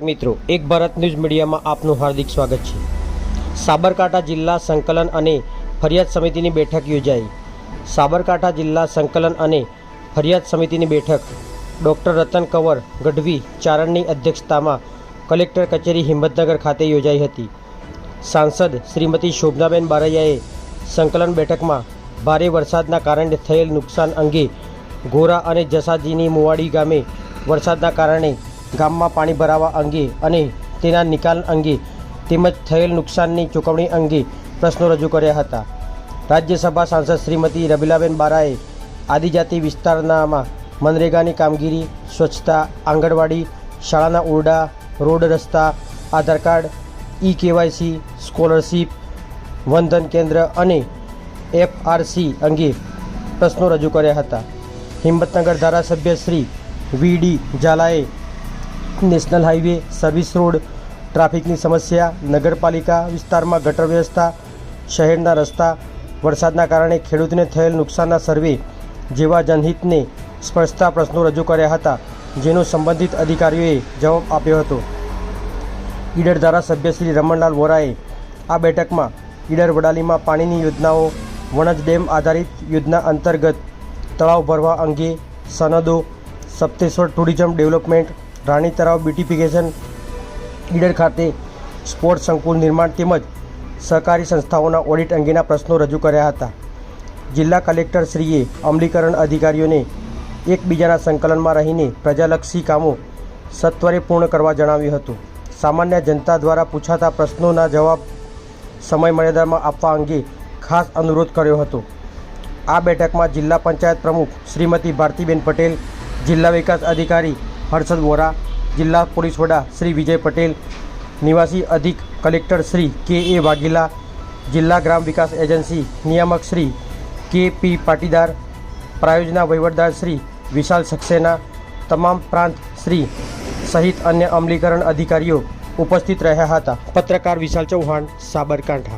મિત્રો, એક ભારત ન્યૂઝ મીડિયામાં આપનું હાર્દિક સ્વાગત છે. સાબરકાંઠા જિલ્લા સંકલન અને ફરિયાદ સમિતિની બેઠક યોજાઈ. સાબરકાંઠા જિલ્લા સંકલન અને ફરિયાદ સમિતિની બેઠક ડૉક્ટર રતન કંવર ગઢવી ચારણની અધ્યક્ષતામાં કલેક્ટર કચેરી હિંમતનગર ખાતે યોજાઈ હતી. સાંસદ શ્રીમતી શોભનાબેન બારૈયાએ સંકલન બેઠકમાં ભારે વરસાદના કારણે થયેલ નુકસાન અંગે ગોરા અને જસાજીની મુવાડી ગામે વરસાદના કારણે ગામમાં પાણી ભરાવા અંગે અને તેના નિકાલ અંગે તેમજ થયેલ નુકસાનની ચૂકવણી અંગે પ્રશ્નો રજૂ કર્યા હતા. રાજ્યસભા સાંસદ શ્રીમતી રબીલાબેન બારાએ આદિજાતિ વિસ્તારનામાં મનરેગાની કામગીરી, સ્વચ્છતા, આંગણવાડી, શાળાના ઓરડા, રોડ રસ્તા, Aadhaar card E KYC scholarship Vandhan Kendra અને એફઆરસી અંગે પ્રશ્નો રજૂ કર્યા હતા. હિંમતનગર ધારાસભ્ય શ્રી વી ડી ઝાલાએ નેશનલ હાઈવે સર્વિસ રોડ, ટ્રાફિકની સમસ્યા, નગરપાલિકા વિસ્તારમાં ગટર વ્યવસ્થા, શહેરના રસ્તા, વરસાદના કારણે ખેડૂતને થયેલ નુકસાનના સર્વે જેવા જનહિતને સ્પર્શતા પ્રશ્નો રજૂ કર્યા હતા, જેનો સંબંધિત અધિકારીઓએ જવાબ આપ્યો હતો. ઈડર ધારાસભ્ય શ્રી રમણલાલ વોરાએ આ બેઠકમાં ઈડર વડાલીમાં પાણીની યોજનાઓ, વણજ ડેમ આધારિત યોજના અંતર્ગત તળાવ ભરવા અંગે સનદો, Sapteshwar tourism development Rani Talav beautification Idar ખાતે સ્પોર્ટ્સ સંકુલ નિર્માણ તેમજ સહકારી સંસ્થાઓના ઓડિટ અંગેના પ્રશ્નો રજૂ કર્યા હતા. જિલ્લા કલેક્ટરશ્રીએ અમલીકરણ અધિકારીઓને એકબીજાના સંકલનમાં રહીને પ્રજાલક્ષી કામો સત્વરે પૂર્ણ કરવા જણાવ્યું હતું. સામાન્ય જનતા દ્વારા પૂછાતા પ્રશ્નોના જવાબ સમય મર્યાદામાં આપવા અંગે ખાસ અનુરોધ કર્યો હતો. આ બેઠકમાં જિલ્લા પંચાયત પ્રમુખ શ્રીમતી ભારતીબેન પટેલ, જિલ્લા વિકાસ અધિકારી હર્ષદ વોરા, જિલ્લા પોલીસ વડા શ્રી વિજય પટેલ, નિવાસી અધિક કલેક્ટર શ્રી કે એ વાઘેલા, જિલ્લા ગ્રામ વિકાસ એજન્સી નિયામક શ્રી કે પી પાટીદાર, પ્રાયોજના વહીવટદાર શ્રી વિશાલ સક્સેના, તમામ પ્રાંત શ્રી સહિત અન્ય અમલીકરણ અધિકારીઓ ઉપસ્થિત રહ્યા હતા. પત્રકાર વિશાલ ચૌહાણ, સાબરકાંઠા.